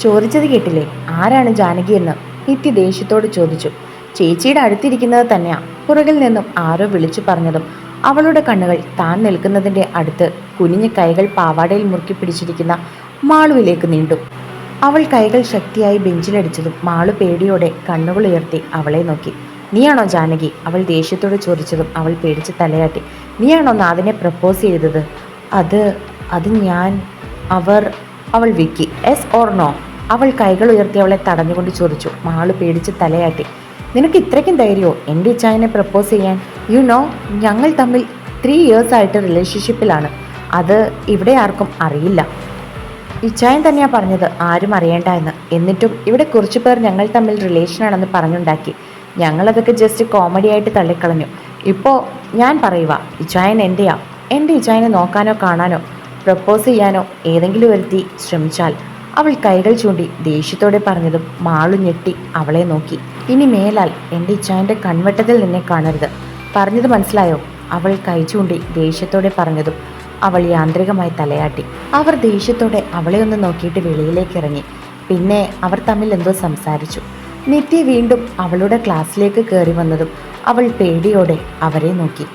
ചോദിച്ചത് കേട്ടില്ലേ? ആരാണ് ജാനകി എന്ന്? നിത്യ ദേഷ്യത്തോട് ചോദിച്ചു. ചേച്ചിയുടെ അടുത്തിരിക്കുന്നത് തന്നെയാ. പുറകിൽ നിന്നും ആരോ വിളിച്ചു പറഞ്ഞതും അവളുടെ കണ്ണുകൾ താൻ നിൽക്കുന്നതിന്റെ അടുത്ത് കുനിഞ്ഞ കൈകൾ പാവാടയിൽ മുറുക്കി പിടിച്ചിരിക്കുന്ന മാളുവിലേക്ക് നീണ്ടു. അവൾ കൈകൾ ശക്തിയായി ബെഞ്ചിലടിച്ചതും മാളു പേടിയോടെ കണ്ണുകൾ ഉയർത്തി അവളെ നോക്കി. നീയാണോ ജാനകി? അവൾ ദേഷ്യത്തോട് ചോദിച്ചതും അവൾ പേടിച്ച് തലയാട്ടി. നീയാണോ നാദിനെ പ്രപ്പോസ് ചെയ്തത്? അത് അത് ഞാൻ അവർ അവൾ വിക്കി. എസ് ഓർ നോ അവൾ കൈകൾ ഉയർത്തി അവളെ തടഞ്ഞുകൊണ്ട് ചോദിച്ചു. മാൾ പേടിച്ച് തലയാട്ടി. നിനക്ക് ഇത്രയ്ക്കും ധൈര്യമോ? എന്റെ ഇച്ചായനെ പ്രപ്പോസ് ചെയ്യാൻ. യു നോ ഞങ്ങൾ തമ്മിൽ ത്രീ ഇയേഴ്സ് ആയിട്ട് റിലേഷൻഷിപ്പിലാണ് അത് ഇവിടെ ആർക്കും അറിയില്ല. ഇച്ചായൻ തന്നെയാണ് പറഞ്ഞത്. ആരും അറിയേണ്ട എന്ന്. എന്നിട്ടും ഇവിടെ കുറച്ച് പേർ ഞങ്ങൾ തമ്മിൽ റിലേഷനാണെന്ന് പറഞ്ഞുണ്ടാക്കി. ഞങ്ങളതൊക്കെ ജസ്റ്റ് കോമഡി ആയിട്ട് തള്ളിക്കളഞ്ഞു. ഇപ്പോൾ ഞാൻ പറയുക ഇച്ചായൻ എന്റെയാ എന്റെ ഇച്ചായനെ നോക്കാനോ കാണാനോ? പ്രപ്പോസ് ചെയ്യാനോ ഏതെങ്കിലും ഒരുത്തി ശ്രമിച്ചാൽ അവൾ കൈകൾ ചൂണ്ടി ദേഷ്യത്തോടെ പറഞ്ഞതും മാളു ഞെട്ടി അവളെ നോക്കി. ഇനി മേലാൽ എന്റെ ഇച്ചായന്റെ കൺവെട്ടത്തിൽ നിന്നെ കാണരുത്. പറഞ്ഞത് മനസ്സിലായോ? അവൾ കൈ ചൂണ്ടി ദേഷ്യത്തോടെ പറഞ്ഞതും അവൾ യാന്ത്രികമായി തലയാട്ടി. അവർ ദേഷ്യത്തോടെ അവളെ ഒന്ന് നോക്കിയിട്ട് വെളിയിലേക്ക് ഇറങ്ങി. പിന്നെ അവർ തമ്മിൽ എന്തോ സംസാരിച്ചു. നിത്യ വീണ്ടും അവളുടെ ക്ലാസ്സിലേക്ക് കയറി വന്നതും അവൾ പേടിയോടെ അവരെ നോക്കി.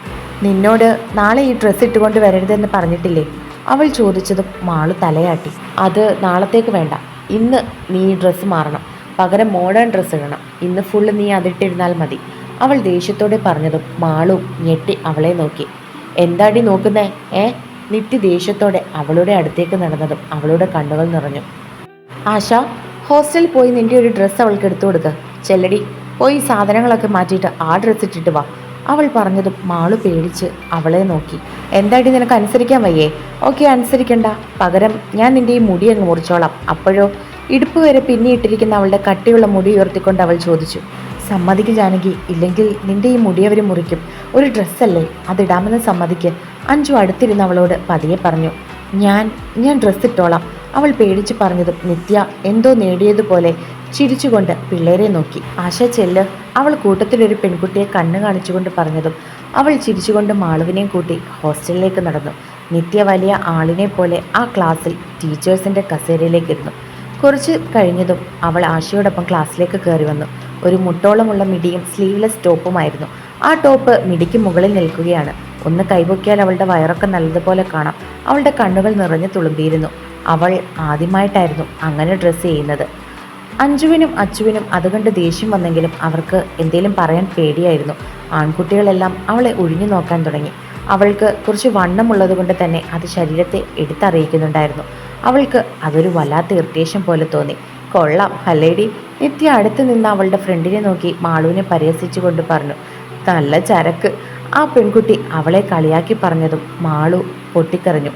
നിന്നോട് നാളെ ഈ ഡ്രസ്സ് ഇട്ടുകൊണ്ട് വരരുതെന്ന് പറഞ്ഞിട്ടില്ലേ? അവൾ ചോദിച്ചതും മാളു തലയാട്ടി. അത് നാളത്തേക്ക് വേണ്ട. ഇന്ന് നീ ഡ്രസ്സ് മാറണം. പകരം മോഡേൺ ഡ്രസ്സ് ഇടണം. ഇന്ന് ഫുള്ള് നീ അതിട്ടിരുന്നാൽ മതി. അവൾ ദേഷ്യത്തോടെ പറഞ്ഞതും മാളും ഞെട്ടി അവളെ നോക്കി. എന്താടി നോക്കുന്നേ? ഏ? നിത്യ ദേഷ്യത്തോടെ അവളുടെ അടുത്തേക്ക് നടന്നതും അവളുടെ കണ്ണുകൾ നിറഞ്ഞു. ആശ ഹോസ്റ്റലിൽ പോയി നിന്റെ ഒരു ഡ്രസ്സ് അവൾക്ക് എടുത്തു കൊടുക്കുക ചെല്ലടി പോയി സാധനങ്ങളൊക്കെ മാറ്റിയിട്ട് ആ ഡ്രസ്സ് ഇട്ടിട്ട് വാ. അവൾ പറഞ്ഞതും മാളു പേടിച്ച് അവളെ നോക്കി. എന്താടി നിനക്ക് അനുസരിക്കാൻ വയ്യേ? ഓക്കെ അനുസരിക്കണ്ട. പകരം ഞാൻ നിന്റെ ഈ മുടി അങ്ങ് മുറിച്ചോളാം. അപ്പോഴോ? ഇടുപ്പ് വരെ പിന്നിയിട്ടിരിക്കുന്ന അവളുടെ കട്ടിയുള്ള മുടി ഉയർത്തിക്കൊണ്ട് അവൾ ചോദിച്ചു. സമ്മതിക്ക് ജാനകി ഇല്ലെങ്കിൽ നിന്റെ ഈ മുടി അവർ മുറിക്കും. ഒരു ഡ്രസ്സല്ലേ? അതിടാമെന്ന് സമ്മതിക്ക്. അഞ്ചു അടുത്തിരുന്ന് അവളോട് പതിയെ പറഞ്ഞു. ഞാൻ ഞാൻ ഡ്രസ്സ് ഇട്ടോളാം. അവൾ പേടിച്ച് പറഞ്ഞതും നിത്യ എന്തോ നേടിയതുപോലെ ചിരിച്ചുകൊണ്ട് പിള്ളേരെ നോക്കി. ആശ ചെല്ല്. അവൾ കൂട്ടത്തിലൊരു പെൺകുട്ടിയെ കണ്ണ് കാണിച്ചുകൊണ്ട് പറഞ്ഞതും അവൾ ചിരിച്ചുകൊണ്ട് മാളുവിനെയും കൂട്ടി ഹോസ്റ്റലിലേക്ക് നടന്നു. നിത്യ വലിയ ആളിനെ പോലെ ആ ക്ലാസ്സിൽ ടീച്ചേഴ്സിന്റെ കസേരയിലേക്ക് ഇരുന്നു. കുറച്ച് കഴിഞ്ഞതും അവൾ ആശയോടൊപ്പം ക്ലാസ്സിലേക്ക് കയറി വന്നു. ഒരു മുട്ടോളമുള്ള മിടിയും സ്ലീവ്ലെസ് ടോപ്പുമായിരുന്നു. ആ ടോപ്പ് മിടിക്ക് മുകളിൽ നിൽക്കുകയാണ്. ഒന്ന് കൈപൊക്കിയാൽ അവളുടെ വയറൊക്കെ നല്ലതുപോലെ കാണാം. അവളുടെ കണ്ണുകൾ നിറഞ്ഞു തുളുമ്പിയിരുന്നു. അവൾ ആദ്യമായിട്ടായിരുന്നു അങ്ങനെ ഡ്രസ്സ് ചെയ്യുന്നത്. അഞ്ജുവിനും അച്ചുവിനും അതുകൊണ്ട് ദേഷ്യം വന്നെങ്കിലും അവർക്ക് എന്തേലും പറയാൻ പേടിയായിരുന്നു. ആൺകുട്ടികളെല്ലാം അവളെ ഒഴിഞ്ഞു നോക്കാൻ തുടങ്ങി. അവൾക്ക് കുറച്ച് വണ്ണമുള്ളത് കൊണ്ട് തന്നെ അത് ശരീരത്തെ എടുത്തറിയിക്കുന്നുണ്ടായിരുന്നു. അവൾക്ക് അതൊരു വല്ലാത്ത ഇറിറ്റേഷൻ പോലെ തോന്നി. കൊള്ളാം ഹല്ലേടി നിത്യ അടുത്ത് നിന്ന് അവളുടെ ഫ്രണ്ടിനെ നോക്കി മാളുവിനെ പരിഹസിച്ചുകൊണ്ട് പറഞ്ഞു. നല്ല ചരക്ക്. ആ പെൺകുട്ടി അവളെ കളിയാക്കി പറഞ്ഞതും മാളു പൊട്ടിക്കറിഞ്ഞു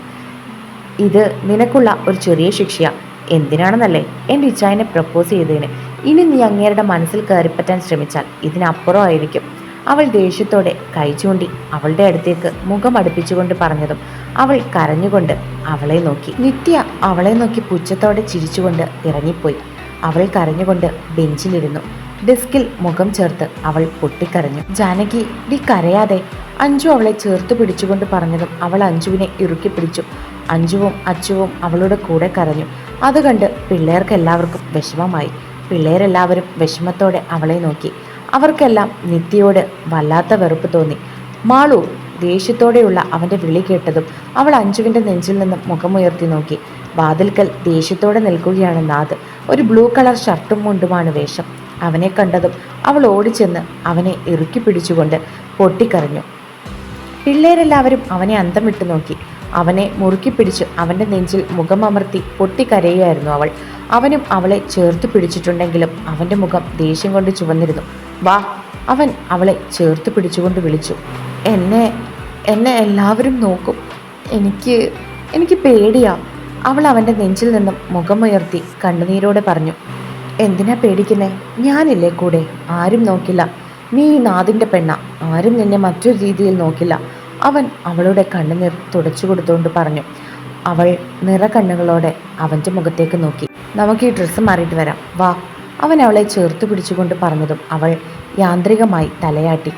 ഇത് നിനക്കുള്ള ഒരു ചെറിയ ശിക്ഷയാ. എന്തിനാണെന്നല്ലേ? എന്റെ ഇച്ചായനെ പ്രപ്പോസ് ചെയ്തതിന്. ഇനി നീ അങ്ങേരുടെ മനസ്സിൽ കയറിപ്പറ്റാൻ ശ്രമിച്ചാൽ ഇതിനപ്പുറമായിരിക്കും. അവൾ ദേഷ്യത്തോടെ കൈ ചൂണ്ടി അവളുടെ അടുത്തേക്ക് മുഖം അടുപ്പിച്ചുകൊണ്ട് പറഞ്ഞതും അവൾ കരഞ്ഞുകൊണ്ട് അവളെ നോക്കി. നിത്യ അവളെ നോക്കി പുച്ഛത്തോടെ ചിരിച്ചുകൊണ്ട് ഇറങ്ങിപ്പോയി. അവൾ കരഞ്ഞുകൊണ്ട് ബെഞ്ചിലിരുന്നു. ഡെസ്കിൽ മുഖം ചേർത്ത് അവൾ പൊട്ടിക്കരഞ്ഞു. ജാനകി നീ കരയാതെ. അഞ്ജു അവളെ ചേർത്ത് പിടിച്ചുകൊണ്ട് പറഞ്ഞതും അവൾ അഞ്ജുവിനെ ഇറുക്കി പിടിച്ചു. അഞ്ജുവും അച്ചുവും അവളുടെ കൂടെ കരഞ്ഞു. അത് കണ്ട് പിള്ളേർക്ക് എല്ലാവർക്കും വിഷമമായി. പിള്ളേരെല്ലാവരും വിഷമത്തോടെ അവളെ നോക്കി. അവർക്കെല്ലാം നിത്യയോട് വല്ലാത്ത വെറുപ്പ് തോന്നി. മാളു ദേഷ്യത്തോടെയുള്ള അവന്റെ വിളി കേട്ടതും അവൾ അഞ്ജുവിന്റെ നെഞ്ചിൽ നിന്നും മുഖമുയർത്തി നോക്കി. വാതിൽക്കൽ ദേഷ്യത്തോടെ നിൽക്കുകയാണ് നാഥ്. ഒരു ബ്ലൂ കളർ ഷർട്ടും മുണ്ടുമാണ് വേഷം. അവനെ കണ്ടതും അവൾ ഓടിച്ചെന്ന് അവനെ ഇറുക്കി പിടിച്ചുകൊണ്ട് പൊട്ടിക്കരഞ്ഞു. പിള്ളേരെല്ലാവരും അവനെ അന്തം വിട്ടു നോക്കി. അവനെ മുറുക്കി പിടിച്ച് അവന്റെ നെഞ്ചിൽ മുഖമമർത്തി പൊട്ടിക്കരയുകയായിരുന്നു അവൾ. അവനും അവളെ ചേർത്ത് പിടിച്ചിട്ടുണ്ടെങ്കിലും അവന്റെ മുഖം ദേഷ്യം കൊണ്ട് ചുവന്നിരുന്നു. വാ അവൻ അവളെ ചേർത്ത് പിടിച്ചുകൊണ്ട് വിളിച്ചു. എന്നെ എന്നെ എല്ലാവരും നോക്കും. എനിക്ക് എനിക്ക് പേടിയാ. അവൾ അവന്റെ നെഞ്ചിൽ നിന്നും മുഖമുയർത്തി കണ്ണുനീരോടെ പറഞ്ഞു. എന്തിനാ പേടിക്കുന്നേ? ഞാനില്ലേ കൂടെ? ആരും നോക്കില്ല. നീ ഈ നാദിന്റെ പെണ്ണ. ആരും നിന്നെ മറ്റൊരു രീതിയിൽ നോക്കില്ല. അവൻ അവളുടെ കണ്ണുനീർ തുടച്ചു കൊടുത്തുകൊണ്ട് പറഞ്ഞു. അവൾ നിറകണ്ണുകളോടെ അവന്റെ മുഖത്തേക്ക് നോക്കി. നമുക്ക് ഈ ഡ്രസ്സ് മാറിയിട്ട് വരാം. വാ. അവൻ അവളെ ചേർത്ത് പിടിച്ചുകൊണ്ട് പറഞ്ഞതും അവൾ യാന്ത്രികമായി തലയാട്ടി.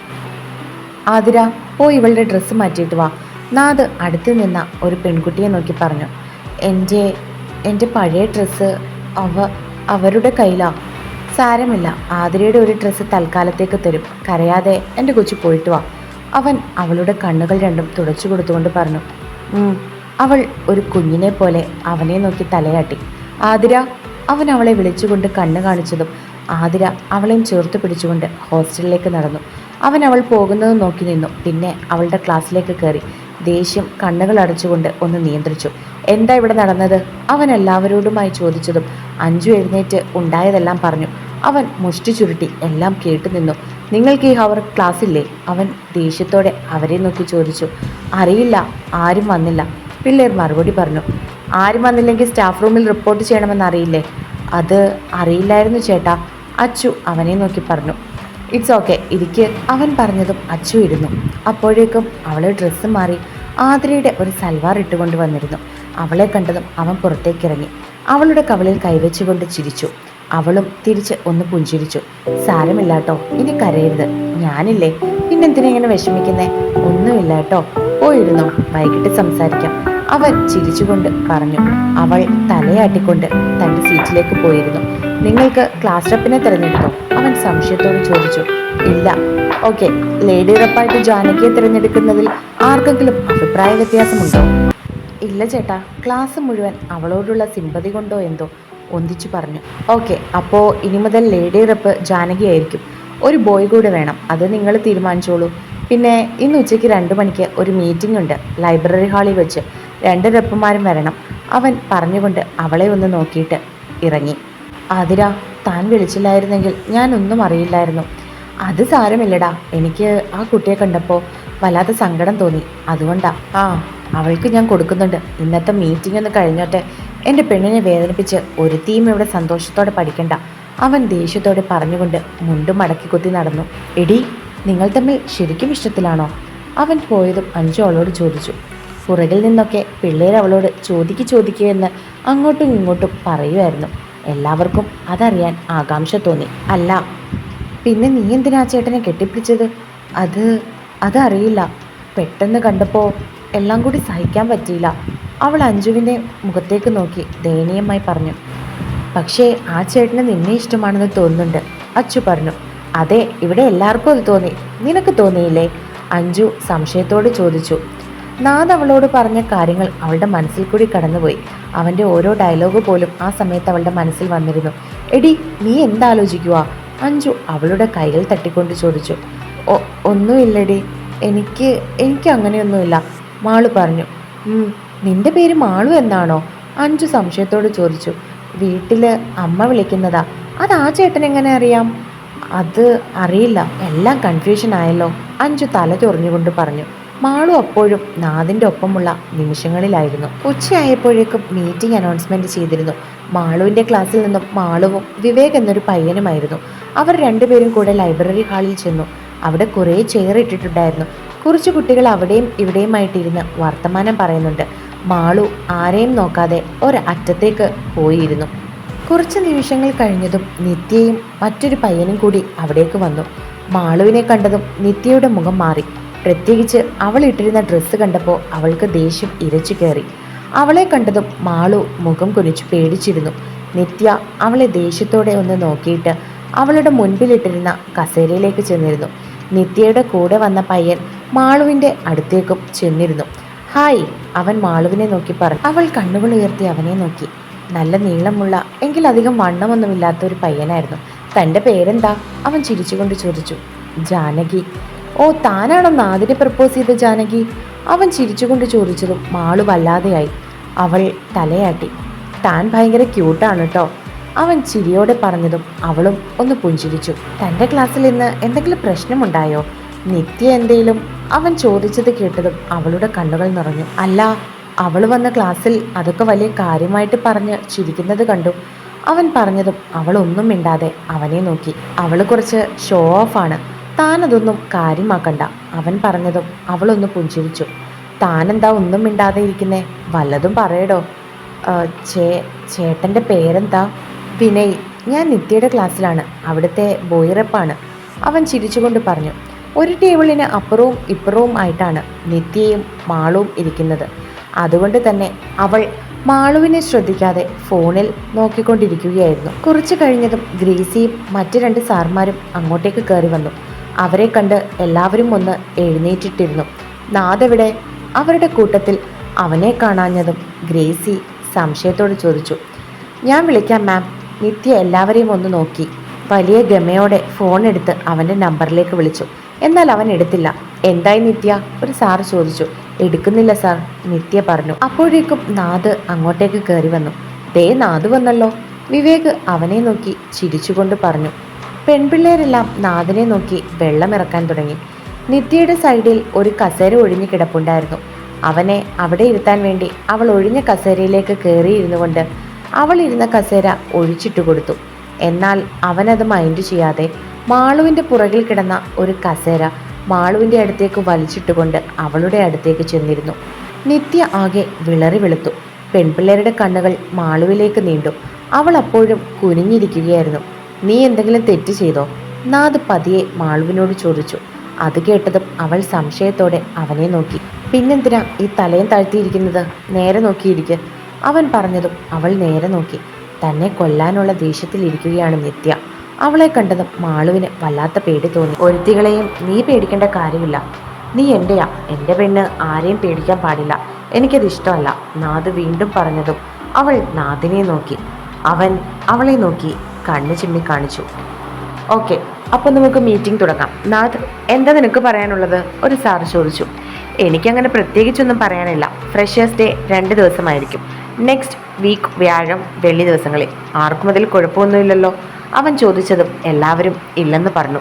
ആതിര ഓ ഇവളുടെ ഡ്രസ്സ് മാറ്റിയിട്ട് വാ. നാദ് അടുത്ത് നിന്ന ഒരു പെൺകുട്ടിയെ നോക്കി പറഞ്ഞു. എന്റെ എന്റെ പഴയ ഡ്രസ്സ് അവ അവരുടെ കയ്യിലാ. സാരമില്ല ആതിരയുടെ ഒരു ഡ്രസ്സ് തൽക്കാലത്തേക്ക് തരും. കരയാതെ എന്റെ കൊച്ചു പോയിട്ട് വാ. അവൻ അവളുടെ കണ്ണുകൾ രണ്ടും തുടച്ചു കൊടുത്തുകൊണ്ട് പറഞ്ഞു അവൾ ഒരു കുഞ്ഞിനെ പോലെ അവനെ നോക്കി തലയാട്ടി. ആതിര അവൻ അവളെ വിളിച്ചുകൊണ്ട് കണ്ണ് കാണിച്ചതും ആതിര അവളെയും ചേർത്ത് പിടിച്ചുകൊണ്ട് ഹോസ്റ്റലിലേക്ക് നടന്നു. അവൻ അവൾ പോകുന്നത് നോക്കി നിന്നു. പിന്നെ അവളുടെ ക്ലാസ്സിലേക്ക് കയറി. ദേഷ്യം കണ്ണുകൾ അടച്ചുകൊണ്ട് ഒന്ന് നിയന്ത്രിച്ചു. എന്താ ഇവിടെ നടന്നത്? അവൻ എല്ലാവരോടുമായി ചോദിച്ചതും അഞ്ചു എഴുന്നേറ്റ് ഉണ്ടായതെല്ലാം പറഞ്ഞു. അവൻ മുഷ്ടി ചുരുട്ടി എല്ലാം കേട്ടു നിന്നു. നിങ്ങൾക്ക് ഈ ഹവർ ക്ലാസ് ഇല്ലേ അവൻ ദേഷ്യത്തോടെ അവരെ നോക്കി ചോദിച്ചു. അറിയില്ല ആരും വന്നില്ല. പിള്ളേർ മറുപടി പറഞ്ഞു. ആരും വന്നില്ലെങ്കിൽ സ്റ്റാഫ് റൂമിൽ റിപ്പോർട്ട് ചെയ്യണമെന്ന് അറിയില്ലേ? അത് അറിയില്ലായിരുന്നു ചേട്ടാ അച്ചു അവനെ നോക്കി പറഞ്ഞു. ഇറ്റ്സ് ഓക്കെ ഇരിക്ക് അവൻ പറഞ്ഞതും അച്ചു ഇരുന്നു. അപ്പോഴേക്കും അവളെ ഡ്രസ്സ് മാറി ആതിരയുടെ ഒരു സൽവാർ ഇട്ടുകൊണ്ട് വന്നിരുന്നു. അവളെ കണ്ടതും അവൻ പുറത്തേക്കിറങ്ങി. അവളുടെ കവളിൽ കൈവച്ചുകൊണ്ട് ചിരിച്ചു. അവളും തിരിച്ച് ഒന്ന് പുഞ്ചിരിച്ചു. സാരമില്ലാട്ടോ ഇനി കരയരുത്. ഞാനില്ലേ? പിന്നെന്തിനെ ഇങ്ങനെ വിഷമിക്കുന്നേ? ഒന്നുമില്ലാട്ടോ. പോയിരുന്നോ? വൈകിട്ട് സംസാരിക്കാം. അവൻ ചിരിച്ചുകൊണ്ട് പറഞ്ഞു. അവൾ തലയാട്ടിക്കൊണ്ട് തന്റെ സീറ്റിലേക്ക് പോയിരുന്നു. നിങ്ങൾക്ക് ക്ലാസ് റപ്പിനെ തിരഞ്ഞെടുത്തോ? അവൻ സംശയത്തോട് ചോദിച്ചു. ഇല്ല. ഓക്കെ. ലേഡി റപ്പായിട്ട് ജാനകിയെ തിരഞ്ഞെടുക്കുന്നതിൽ ആർക്കെങ്കിലും അഭിപ്രായ വ്യത്യാസമുണ്ടോ? ഇല്ല ചേട്ടാ ക്ലാസ് മുഴുവൻ അവളോടുള്ള സിമ്പതി കൊണ്ടോ എന്തോ ഒന്നിച്ചു പറഞ്ഞു. ഓക്കെ അപ്പോൾ ഇനി മുതൽ ലേഡി റെപ്പ് ജാനകിയായിരിക്കും ഒരു ബോയ് കൂടെ വേണം അത് നിങ്ങൾ തീരുമാനിച്ചോളൂ. പിന്നെ ഇന്ന് ഉച്ചയ്ക്ക് രണ്ട് മണിക്ക് ഒരു മീറ്റിംഗ് ഉണ്ട് ലൈബ്രറി ഹാളിൽ വെച്ച്. രണ്ട് റെപ്പുമാരും വരണം. അവൻ പറഞ്ഞുകൊണ്ട് അവളെ ഒന്ന് നോക്കിയിട്ട് ഇറങ്ങി. ആതിര താൻ വിളിച്ചില്ലായിരുന്നെങ്കിൽ ഞാനൊന്നും അറിയില്ലായിരുന്നു. അത് സാരമില്ലടാ എനിക്ക് ആ കുട്ടിയെ കണ്ടപ്പോൾ വല്ലാത്ത സങ്കടം തോന്നി. അതുകൊണ്ടാ. ആ അവൾക്ക് ഞാൻ കൊടുക്കുന്നുണ്ട്. ഇന്നത്തെ മീറ്റിംഗ് ഒന്ന് കഴിഞ്ഞോട്ടെ. എന്റെ പെണ്ണിനെ വേദനിപ്പിച്ച് ഒരു തീം ഇവിടെ സന്തോഷത്തോടെ പഠിക്കണ്ട. അവൻ ദേഷ്യത്തോടെ പറഞ്ഞുകൊണ്ട് മുണ്ടും മടക്കി കുത്തി നടന്നു. എടി നിങ്ങൾ തമ്മിൽ ശരിക്കും ഇഷ്ടത്തിലാണോ? അവൻ പോയതും അഞ്ചു അവളോട് ചോദിച്ചു. പുറകിൽ നിന്നൊക്കെ പിള്ളേർ അവളോട് ചോദിക്ക് ചോദിക്കുക എന്ന് അങ്ങോട്ടും ഇങ്ങോട്ടും പറയുമായിരുന്നു. എല്ലാവർക്കും അതറിയാൻ ആകാംക്ഷ തോന്നി. അല്ല പിന്നെ നീ എന്തിനാ ചേട്ടനെ കെട്ടിപ്പിടിച്ചത്? അത് അതറിയില്ല. പെട്ടെന്ന് കണ്ടപ്പോൾ എല്ലാം കൂടി സഹിക്കാൻ പറ്റിയില്ല. അവൾ അഞ്ജുവിന്റെ മുഖത്തേക്ക് നോക്കി ദയനീയമായി പറഞ്ഞു. പക്ഷേ ആ ചേട്ടന് നിന്നെ ഇഷ്ടമാണെന്ന് തോന്നുന്നുണ്ട് അച്ചു പറഞ്ഞു. അതെ ഇവിടെ എല്ലാവർക്കും അത് തോന്നി. നിനക്ക് തോന്നിയില്ലേ? അഞ്ജു സംശയത്തോട് ചോദിച്ചു. നാഥ് അവളോട് പറഞ്ഞ കാര്യങ്ങൾ അവളുടെ മനസ്സിൽ കൂടി കടന്നുപോയി. അവന്റെ ഓരോ ഡയലോഗ് പോലും ആ സമയത്ത് അവളുടെ മനസ്സിൽ വന്നിരുന്നു. എടി നീ എന്താലോചിക്കുക അഞ്ജു അവളുടെ കൈകൾ തട്ടിക്കൊണ്ട് ചോദിച്ചു. ഒന്നുമില്ലടി. എനിക്ക് എനിക്ക് അങ്ങനെയൊന്നുമില്ല. മാളു പറഞ്ഞു "ഉം, നിന്റെ പേര് മാളു എന്നാണോ? അഞ്ചു സംശയത്തോട് ചോദിച്ചു വീട്ടിൽ അമ്മ വിളിക്കുന്നതാ അത് ആ ചേട്ടൻ എങ്ങനെ അറിയാം? അത് അറിയില്ല എല്ലാം കൺഫ്യൂഷൻ ആയല്ലോ അഞ്ചു തല ചൊറിഞ്ഞുകൊണ്ട് പറഞ്ഞു. മാളു അപ്പോഴും നാദിന്റെ ഒപ്പമുള്ള നിമിഷങ്ങളിലായിരുന്നു. ഉച്ചയായപ്പോഴേക്കും മീറ്റിംഗ് അനൗൺസ്മെന്റ് ചെയ്തിരുന്നു. മാളുവിന്റെ ക്ലാസ്സിൽ നിന്നും മാളുവും വിവേക് എന്നൊരു പയ്യനുമായിരുന്നു. അവർ രണ്ടുപേരും കൂടെ ലൈബ്രറി ഹാളിൽ ചെന്നു. അവിടെ കുറേ ചെയർ ഇട്ടിട്ടുണ്ടായിരുന്നു. കുറച്ച് കുട്ടികൾ അവിടെയും ഇവിടെയുമായിട്ടിരുന്ന് വർത്തമാനം പറയുന്നുണ്ട്. മാളു ആരെയും നോക്കാതെ ഒരറ്റത്തേക്ക് പോയിരുന്നു. കുറച്ച് നിമിഷങ്ങൾ കഴിഞ്ഞതും നിത്യയും മറ്റൊരു പയ്യനും കൂടി അവിടേക്ക് വന്നു. മാളുവിനെ കണ്ടതും നിത്യയുടെ മുഖം മാറി. പ്രത്യേകിച്ച് അവൾ ഇട്ടിരുന്ന ഡ്രസ്സ് കണ്ടപ്പോൾ അവൾക്ക് ദേഷ്യം ഇരച്ചു കയറി. അവളെ കണ്ടതും മാളു മുഖം കുനിച്ച് പേടിച്ചിരുന്നു. നിത്യ അവളെ ദേഷ്യത്തോടെ ഒന്ന് നോക്കിയിട്ട് അവളുടെ മുൻപിലിട്ടിരുന്ന കസേരയിലേക്ക് ചെന്നിരുന്നു. നിത്യയുടെ കൂടെ വന്ന പയ്യൻ മാളുവിന്റെ അടുത്തേക്കും ചെന്നിരുന്നു. ഹായ് അവൻ മാളുവിനെ നോക്കി പറഞ്ഞു. അവൾ കണ്ണുകൾ ഉയർത്തി അവനെ നോക്കി. നല്ല നീളമുള്ള എങ്കിൽ അധികം വണ്ണമൊന്നുമില്ലാത്ത ഒരു പയ്യനായിരുന്നു. തന്റെ പേരെന്താ? അവൻ ചിരിച്ചുകൊണ്ട് ചോദിച്ചു. ജാനകി. ഓ താനാണോ നാദിനെ പ്രപ്പോസ് ചെയ്ത ജാനകി? അവൻ ചിരിച്ചുകൊണ്ട് ചോദിച്ചതും മാളു വല്ലാതെയായി. അവൾ തലയാട്ടി. താൻ ഭയങ്കര ക്യൂട്ടാണ് കേട്ടോ അവൻ ചിരിയോടെ പറഞ്ഞതും അവളും ഒന്ന് പുഞ്ചിരിച്ചു. തന്റെ ക്ലാസ്സിൽ ഇന്ന് എന്തെങ്കിലും പ്രശ്നമുണ്ടായോ? നിത്യ എന്തേലും അവൻ ചോദിച്ചത് കേട്ടതും അവളുടെ കണ്ണുകൾ നിറഞ്ഞു. അല്ല അവൾ വന്ന ക്ലാസ്സിൽ അതൊക്കെ വലിയ കാര്യമായിട്ട് പറഞ്ഞ് ചിരിക്കുന്നത് കണ്ടു. അവൻ പറഞ്ഞതും അവളൊന്നും മിണ്ടാതെ അവനെ നോക്കി. അവൾ കുറച്ച് ഷോ ഓഫ് ആണ്. താനതൊന്നും കാര്യമാക്കണ്ട. അവൻ പറഞ്ഞതും അവളൊന്ന് പുഞ്ചിരിച്ചു. താനെന്താ ഒന്നും മിണ്ടാതെ ഇരിക്കുന്നേ? വല്ലതും പറയടോ. ചേ ചേട്ടന്റെ പേരെന്താ? വിനയ്. ഞാൻ നിത്യയുടെ ക്ലാസ്സിലാണ്. അവിടുത്തെ ബോയ് റെപ്പാണ് അവൻ ചിരിച്ചുകൊണ്ട് പറഞ്ഞു. ഒരു ടേബിളിന് അപ്പുറവും ഇപ്പുറവും ആയിട്ടാണ് നിത്യയും മാളും ഇരിക്കുന്നത്. അതുകൊണ്ട് തന്നെ അവൾ മാളുവിനെ ശ്രദ്ധിക്കാതെ ഫോണിൽ നോക്കിക്കൊണ്ടിരിക്കുകയായിരുന്നു. കുറച്ചു കഴിഞ്ഞതും ഗ്രേസിയും മറ്റു രണ്ട് സാർമാരും അങ്ങോട്ടേക്ക് കയറി വന്നു. അവരെ കണ്ട് എല്ലാവരും ഒന്ന് എഴുന്നേറ്റിട്ടിരുന്നു. നാദവിടെ അവരുടെ കൂട്ടത്തിൽ അവനെ കാണാഞ്ഞതും ഗ്രേസി സംശയത്തോട് ചോദിച്ചു. ഞാൻ വിളിക്കാം മാം. നിത്യ എല്ലാവരെയും ഒന്ന് നോക്കി. വലിയ ഗമയോടെ ഫോൺ എടുത്ത് അവന്റെ നമ്പറിലേക്ക് വിളിച്ചു. എന്നാൽ അവൻ എടുത്തില്ല. എന്തായി നിത്യ? ഒരു സാർ ചോദിച്ചു. എടുക്കുന്നില്ല സാർ നിത്യ പറഞ്ഞു. അപ്പോഴേക്കും നാദ് അങ്ങോട്ടേക്ക് കയറി വന്നു. ദേ നാദ് വന്നല്ലോ. വിവേക് അവനെ നോക്കി ചിരിച്ചുകൊണ്ട് പറഞ്ഞു. പെൺപിള്ളേരെല്ലാം നാദിനെ നോക്കി വെള്ളമിറക്കാൻ തുടങ്ങി. നിത്യയുടെ സൈഡിൽ ഒരു കസേര ഒഴിഞ്ഞു കിടപ്പുണ്ടായിരുന്നു. അവനെ അവിടെ ഇരുത്താൻ വേണ്ടി അവൾ ഒഴിഞ്ഞ കസേരയിലേക്ക് കയറിയിരുന്നു കൊണ്ട് അവൾ ഇരുന്ന കസേര ഒഴിച്ചിട്ട് കൊടുത്തു. എന്നാൽ അവനത് മൈൻഡ് ചെയ്യാതെ മാളുവിന്റെ പുറകിൽ കിടന്ന ഒരു കസേര മാളുവിന്റെ അടുത്തേക്ക് വലിച്ചിട്ടുകൊണ്ട് അവളുടെ അടുത്തേക്ക് ചെന്നിരുന്നു. നിത്യ ആകെ വിളറി വെളുത്തു. പെൺപിള്ളേരുടെ കണ്ണുകൾ മാളുവിലേക്ക് നീണ്ടു. അവൾ അപ്പോഴും കുനിഞ്ഞിരിക്കുകയായിരുന്നു. നീ എന്തെങ്കിലും തെറ്റ് ചെയ്തോ? നാദ് പതിയെ മാളുവിനോട് ചോദിച്ചു. അത് കേട്ടതും അവൾ സംശയത്തോടെ അവനെ നോക്കി. പിന്നെന്തിനാ ഈ തലയും താഴ്ത്തിയിരിക്കുന്നത്? നേരെ നോക്കിയിരിക്കുക അവൻ പറഞ്ഞതും അവൾ നേരെ നോക്കി. തന്നെ കൊല്ലാനുള്ള ദേഷ്യത്തിലിരിക്കുകയാണ് നിത്യ. അവളെ കണ്ടതും മാളുവിന് വല്ലാത്ത പേടി തോന്നി. ഒരുത്തികളെയും നീ പേടിക്കേണ്ട കാര്യമില്ല. നീ എന്റെയാ എന്റെ പെണ്ണ് ആരെയും പേടിക്കാൻ പാടില്ല. എനിക്കത് ഇഷ്ടമല്ല നാദ് വീണ്ടും പറഞ്ഞതും അവൾ നാദിനെ നോക്കി. അവൻ അവളെ നോക്കി കണ്ണു ചിമ്മി കാണിച്ചു. ഓക്കെ അപ്പോൾ നമുക്ക് മീറ്റിംഗ് തുടങ്ങാം. നാഥ് എന്താ നിനക്ക് പറയാനുള്ളത്? ഒരു സാർ ചോദിച്ചു. എനിക്കങ്ങനെ പ്രത്യേകിച്ചൊന്നും പറയാനില്ല. ഫ്രഷേഴ്സ് ഡേ രണ്ട് ദിവസമായിരിക്കും. നെക്സ്റ്റ് വീക്ക് വ്യാഴം വെള്ളി ദിവസങ്ങളിൽ. ആർക്കും അതിൽ കുഴപ്പമൊന്നുമില്ലല്ലോ. അവൻ ചോദിച്ചതും എല്ലാവരും ഇല്ലെന്ന് പറഞ്ഞു.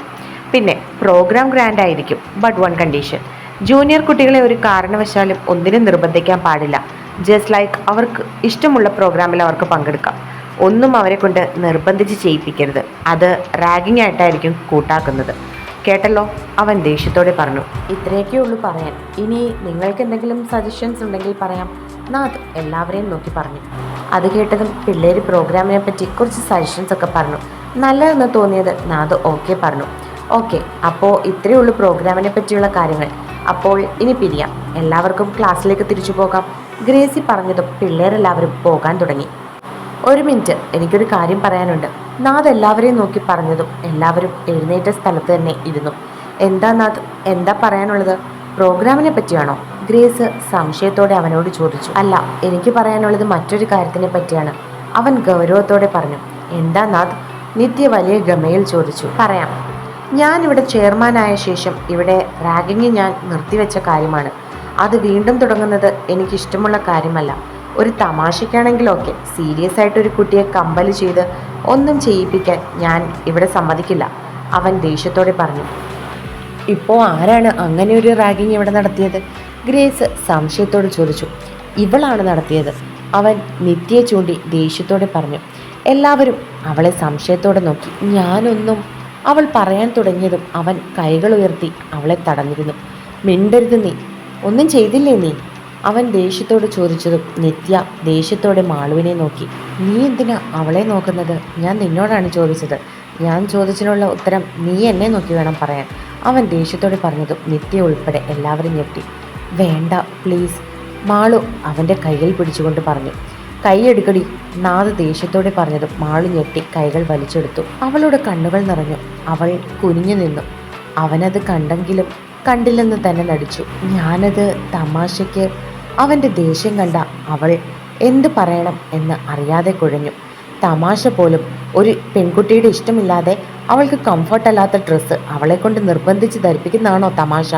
പിന്നെ പ്രോഗ്രാം ഗ്രാൻഡ് ആയിരിക്കും ബട്ട് വൺ കണ്ടീഷൻ ജൂനിയർ കുട്ടികളെ ഒരു കാരണവശാലും ഒന്നിനും നിർബന്ധിക്കാൻ പാടില്ല. ജസ്റ്റ് ലൈക്ക് അവർക്ക് ഇഷ്ടമുള്ള പ്രോഗ്രാമിൽ അവർക്ക് പങ്കെടുക്കാം. ഒന്നും അവരെ കൊണ്ട് നിർബന്ധിച്ച് ചെയ്യിപ്പിക്കരുത്. അത് റാഗിംഗ് ആയിട്ടായിരിക്കും കൂട്ടാക്കുന്നത്. കേട്ടല്ലോ? അവൻ ദേഷ്യത്തോടെ പറഞ്ഞു. ഇത്രയൊക്കെ ഉള്ളൂ പറയാൻ. ഇനി നിങ്ങൾക്ക് എന്തെങ്കിലും സജഷൻസ് ഉണ്ടെങ്കിൽ പറയാം. നാഥ് എല്ലാവരെയും നോക്കി പറഞ്ഞു. അത് കേട്ടതും പിള്ളേർ പ്രോഗ്രാമിനെ പറ്റി കുറച്ച് സജഷൻസ് ഒക്കെ പറഞ്ഞു. നല്ലതെന്ന് തോന്നിയത് നാഥ് ഓക്കെ പറഞ്ഞു. ഓക്കെ അപ്പോൾ ഇത്രയേ ഉള്ളൂ പ്രോഗ്രാമിനെ പറ്റിയുള്ള കാര്യങ്ങൾ. അപ്പോൾ ഇനി പിരിയാം. എല്ലാവർക്കും ക്ലാസ്സിലേക്ക് തിരിച്ചു പോകാം. ഗ്രേസി പറഞ്ഞതും പിള്ളേരെല്ലാവരും പോകാൻ തുടങ്ങി. ഒരു മിനിറ്റ് എനിക്കൊരു കാര്യം പറയാനുണ്ട്. നാഥ് എല്ലാവരെയും നോക്കി പറഞ്ഞതും എല്ലാവരും എഴുന്നേറ്റ സ്ഥലത്ത് തന്നെ ഇരുന്നു. എന്താ നാഥ്? എന്താ പറയാനുള്ളത്? പ്രോഗ്രാമിനെ പറ്റിയാണോ? ഗ്രേസ് സംശയത്തോടെ അവനോട് ചോദിച്ചു. അല്ല എനിക്ക് പറയാനുള്ളത് മറ്റൊരു കാര്യത്തിനെ പറ്റിയാണ്. അവൻ ഗൗരവത്തോടെ പറഞ്ഞു. എന്താ നാഥ്? നിത്യ വലിയ ഗമയിൽ ചോദിച്ചു. പറയാം. ഞാൻ ഇവിടെ ചെയർമാനായ ശേഷം ഇവിടെ റാഗിങ് ഞാൻ നിർത്തിവെച്ച കാര്യമാണ്. അത് വീണ്ടും തുടങ്ങുന്നത് എനിക്കിഷ്ടമുള്ള കാര്യമല്ല. ഒരു തമാശയ്ക്കാണെങ്കിലൊക്കെ സീരിയസ് ആയിട്ട് ഒരു കുട്ടിയെ കമ്പൽ ചെയ്ത് ഒന്നും ചെയ്യിപ്പിക്കാൻ ഞാൻ ഇവിടെ സമ്മതിക്കില്ല അവൻ ദേഷ്യത്തോടെ പറഞ്ഞു. ഇപ്പോൾ ആരാണ് അങ്ങനെ ഒരു റാഗിങ് ഇവിടെ നടത്തിയത്? ഗ്രേസ് സംശയത്തോട് ചോദിച്ചു ഇവളാണ് നടത്തിയത്? അവൻ നിത്യയെ ചൂണ്ടി ദേഷ്യത്തോടെ പറഞ്ഞു എല്ലാവരും അവളെ സംശയത്തോടെ നോക്കി. ഞാനൊന്നും അവൾ പറയാൻ തുടങ്ങിയതും അവൻ കൈകൾ ഉയർത്തി അവളെ തടഞ്ഞിരുന്നു. മിണ്ടരുത് നീ. ഒന്നും ചെയ്തില്ലേ നീ? അവൻ ദേഷ്യത്തോട് ചോദിച്ചതും നിത്യ ദേഷ്യത്തോടെ മാളുവിനെ നോക്കി. നീ എന്തിനാ അവളെ നോക്കുന്നത്? ഞാൻ നിന്നോടാണ് ചോദിച്ചത്. ഞാൻ ചോദിച്ചതിനുള്ള ഉത്തരം നീ എന്നെ നോക്കി വേണം പറയാൻ. അവൻ ദേഷ്യത്തോടെ പറഞ്ഞതും നിത്യ ഉൾപ്പെടെ എല്ലാവരും ഞെട്ടി. വേണ്ട പ്ലീസ് മാളു അവന്റെ കൈകൾ പിടിച്ചുകൊണ്ട് പറഞ്ഞു. കൈയെടുക്കടി നാഥ് ദേഷ്യത്തോടെ പറഞ്ഞതും മാളു ഞെട്ടി കൈകൾ വലിച്ചെടുത്തു. അവളുടെ കണ്ണുകൾ നിറഞ്ഞു. അവൾ കുനിഞ്ഞു നിന്നു. അവനത് കണ്ടെങ്കിലും കണ്ടില്ലെന്ന് തന്നെ നടിച്ചു. ഞാനത് തമാശയ്ക്ക് അവന്റെ ദേഷ്യം കണ്ട അവൾ എന്ത് പറയണം എന്ന് അറിയാതെ കുഴഞ്ഞു. തമാശ പോലും ഒരു പെൺകുട്ടിയുടെ ഇഷ്ടമില്ലാതെ അവൾക്ക് കംഫർട്ടല്ലാത്ത ഡ്രസ്സ് അവളെ കൊണ്ട് നിർബന്ധിച്ച് ധരിപ്പിക്കുന്നതാണോ തമാശ?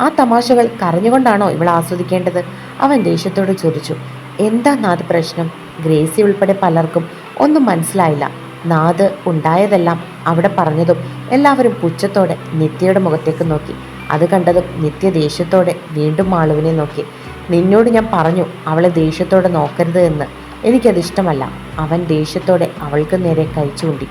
ആ തമാശകൾ കരഞ്ഞുകൊണ്ടാണോ ഇവൾ ആസ്വദിക്കേണ്ടത്? അവൻ ദേഷ്യത്തോട് ചോദിച്ചു. എന്താ നാഥ് പ്രശ്നം? ഗ്രേസി ഉൾപ്പെടെ പലർക്കും ഒന്നും മനസ്സിലായില്ല. നാഥ് ഉണ്ടായതെല്ലാം അവിടെ പറഞ്ഞതും എല്ലാവരും പുച്ഛത്തോടെ നിത്യയുടെ മുഖത്തേക്ക് നോക്കി. അത് കണ്ടതും നിത്യ ദേഷ്യത്തോടെ വീണ്ടും മാളുവിനെ നോക്കി. നിന്നോട് ഞാൻ പറഞ്ഞു അവളെ ദേഷ്യത്തോടെ നോക്കരുത് എന്ന്. എനിക്കതിഷ്ടമല്ല. അവൻ ദേഷ്യത്തോടെ അവൾക്ക് നേരെ കൈ ചൂണ്ടി.